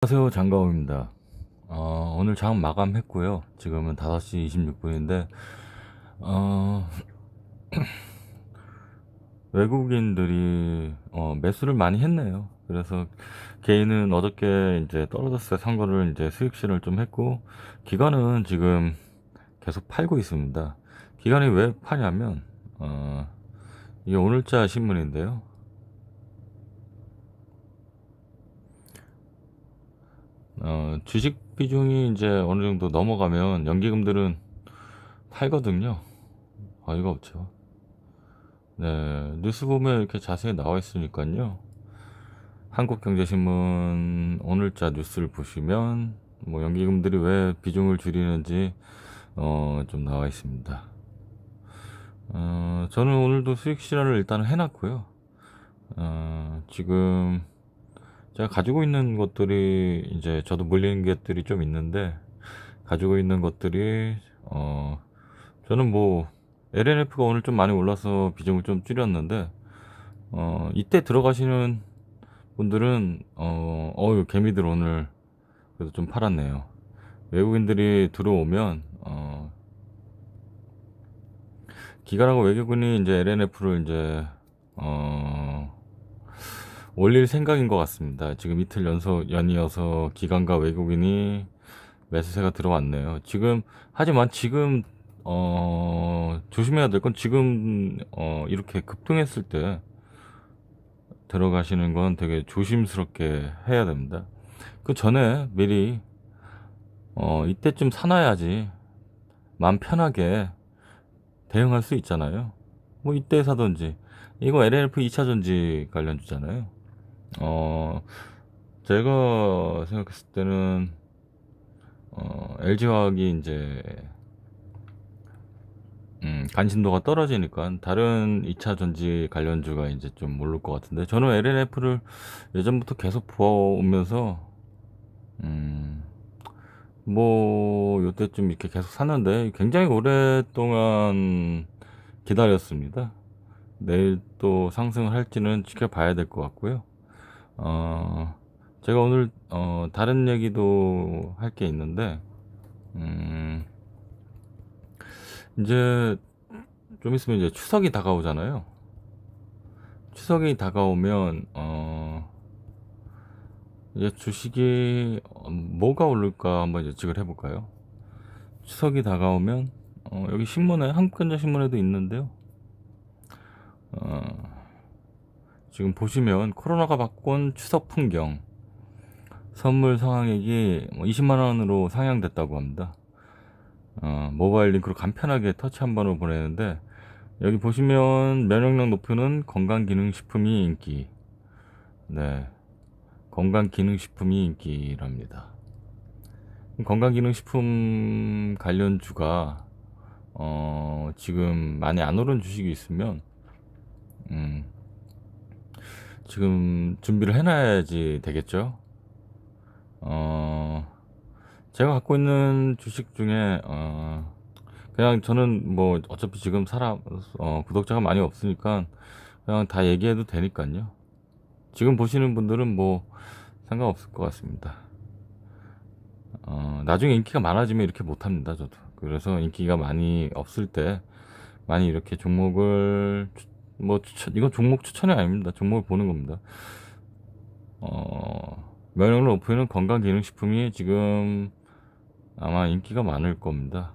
안녕하세요 장가오입니다. 어, 오늘 장 마감했고요. 지금은 5시 26분인데 어, 외국인들이 어, 매수를 많이 했네요. 그래서 개인은 어저께 이제 떨어졌을 때 산 거를 이제 수익 실현을 좀 했고 기관은 지금 계속 팔고 있습니다. 기관이 왜 파냐면 어, 이게 오늘자 신문인데요 어, 주식 비중이 이제 어느 정도 넘어가면 연기금들은 팔거든요. 어이가 없죠. 네, 뉴스 보면 이렇게 자세히 나와 있으니까요. 한국경제신문 오늘자 뉴스를 보시면 뭐 연기금들이 왜 비중을 줄이는지 어, 좀 나와 있습니다. 어, 저는 오늘도 수익 실현을 일단 해놨고요. 어, 지금 제가 가지고 있는 것들이 이제 저도 물리는 것들이 좀 있는데 가지고 있는 것들이 어 저는 뭐 LNF가 오늘 좀 많이 올라서 비중을 좀 줄였는데 어 이때 들어가시는 분들은 어 어유 개미들 오늘 그래도 좀 팔았네요. 외국인들이 들어오면 어 기관하고 외국인이 이제 LNF를 이제 어 올릴 생각인 것 같습니다. 지금 이틀 연속 연이어서 기관과 외국인이 매수세가 들어왔네요. 지금 하지만 지금 어 조심해야 될 건 지금 어 이렇게 급등했을 때 들어가시는 건 되게 조심스럽게 해야 됩니다. 그 전에 미리 어 이때쯤 사놔야지 마음 편하게 대응할 수 있잖아요. 뭐 이때 사든지 이거 LNF 2차 전지 관련주잖아요. 어, 제가 생각했을 때는, 어, LG화학이 이제, 음, 관심도가 떨어지니까 다른 2차 전지 관련주가 이제 좀 오를 것 같은데, 저는 LNF를 예전부터 계속 보아오면서, 음, 뭐, 요때쯤 이렇게 계속 샀는데, 굉장히 오랫동안 기다렸습니다. 내일 또 상승을 할지는 지켜봐야 될 것 같고요. 어, 제가 오늘, 어, 다른 얘기도 할 게 있는데, 음, 이제 좀 있으면 이제 추석이 다가오잖아요. 추석이 다가오면, 어, 이제 주식이 어, 뭐가 오를까 한번 예측을 해볼까요? 추석이 다가오면, 어, 여기 신문에, 한국경제신문에도 있는데요. 어, 지금 보시면 코로나가 바꾼 추석 풍경 선물 상황액이 20만 원으로 상향됐다고 합니다. 어, 모바일 링크로 간편하게 터치 한 번으로 보내는데 여기 보시면 면역력 높이는 건강기능식품이 인기. 네, 건강기능식품이 인기랍니다. 건강기능식품 관련주가 어, 지금 많이 안 오른 주식이 있으면 음, 지금 준비를 해놔야지 되겠죠. 어, 제가 갖고 있는 주식 중에, 어, 그냥 저는 뭐 어차피 지금 사람, 어, 구독자가 많이 없으니까 그냥 다 얘기해도 되니까요. 지금 보시는 분들은 뭐 상관없을 것 같습니다. 어, 나중에 인기가 많아지면 이렇게 못합니다, 저도. 그래서 인기가 많이 없을 때 많이 이렇게 종목을 뭐 추천, 이건 종목 추천이 아닙니다. 종목을 보는 겁니다. 어, 면역력 높이는 건강기능식품이 지금 아마 인기가 많을 겁니다.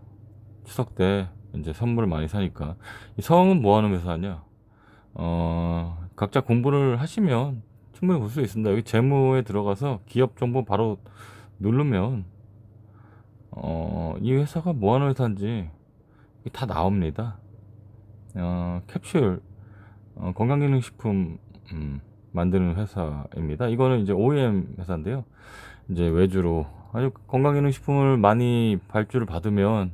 추석 때 이제 선물을 많이 사니까. 이 성은 뭐 하는 회사냐? 어, 각자 공부를 하시면 충분히 볼 수 있습니다. 여기 재무에 들어가서 기업 정보 바로 누르면, 어, 이 회사가 뭐 하는 회사인지 다 나옵니다. 어, 캡슐, 어, 건강기능식품 음, 만드는 회사입니다. 이거는 이제 OEM 회사인데요. 이제 외주로 아주 건강기능식품을 많이 발주를 받으면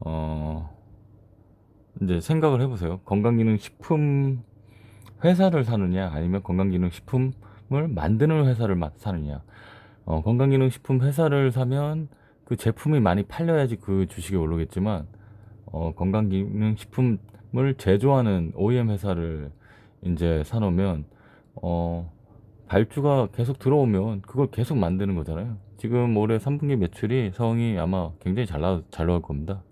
어 이제 생각을 해보세요. 건강기능식품 회사를 사느냐 아니면 건강기능식품을 만드는 회사를 사느냐. 어, 건강기능식품 회사를 사면 그 제품이 많이 팔려야지 그 주식이 오르겠지만 어, 건강기능식품 을 제조하는 OEM 회사를 이제 사놓으면 어, 발주가 계속 들어오면 그걸 계속 만드는 거잖아요. 지금 올해 3분기 매출이 성이 아마 굉장히 잘, 나, 잘 나올 겁니다.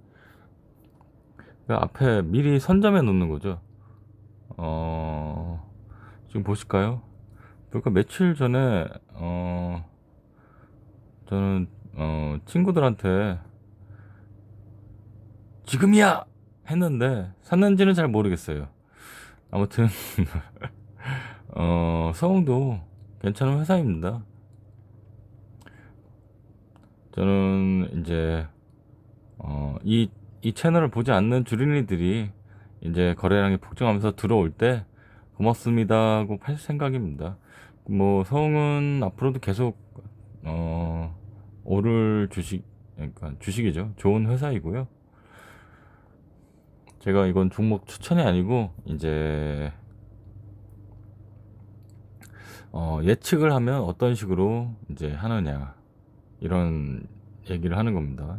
그 앞에 미리 선점해 놓는 거죠. 어, 지금 보실까요? 그러니까 며칠 전에, 어, 저는, 어, 친구들한테 지금이야! 했는데, 샀는지는 잘 모르겠어요. 아무튼, 어, 서웅도 괜찮은 회사입니다. 저는 이제, 어, 이, 이 채널을 보지 않는 주린이들이 이제 거래량이 폭증하면서 들어올 때 고맙습니다 하고 팔 생각입니다. 뭐, 서웅은 앞으로도 계속, 어, 오를 주식, 그러니까 주식이죠. 좋은 회사이고요. 제가 이건 종목 추천이 아니고, 이제, 어, 예측을 하면 어떤 식으로 이제 하느냐 이런 얘기를 하는 겁니다.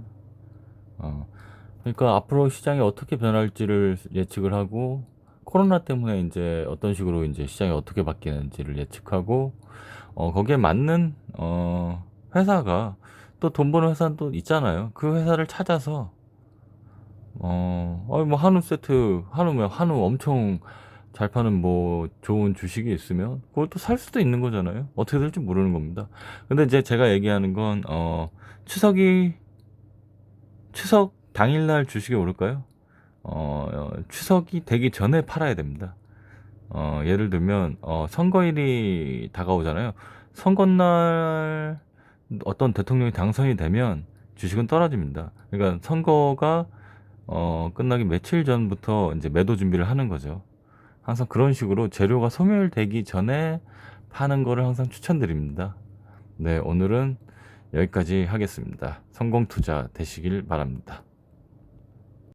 어, 그러니까 앞으로 시장이 어떻게 변할지를 예측을 하고 코로나 때문에 이제 어떤 식으로 이제 시장이 어떻게 바뀌는지를 예측하고 어, 거기에 맞는 어, 회사가 또 돈 버는 회사는 또 있잖아요. 그 회사를 찾아서 어, 어이 뭐 한우 세트 한우면 한우 엄청 잘 파는 뭐 좋은 주식이 있으면 또살 수도 있는 거잖아요. 어떻게 될지 모르는 겁니다. 근데 이제 제가 얘기하는 건, 어, 추석이, 추석 당일날 주식이 오를까요? 어, 어, 추석이 되기 전에 팔아야 됩니다. 어, 예를 들면, 어, 선거일이 다가오잖아요. 선거날 어떤 대통령이 당선이 되면 주식은 떨어집니다. 그러니까 선거가, 어, 끝나기 며칠 전부터 이제 매도 준비를 하는 거죠. 항상 그런 식으로 재료가 소멸되기 전에 파는 거를 항상 추천드립니다. 네, 오늘은 여기까지 하겠습니다. 성공 투자 되시길 바랍니다.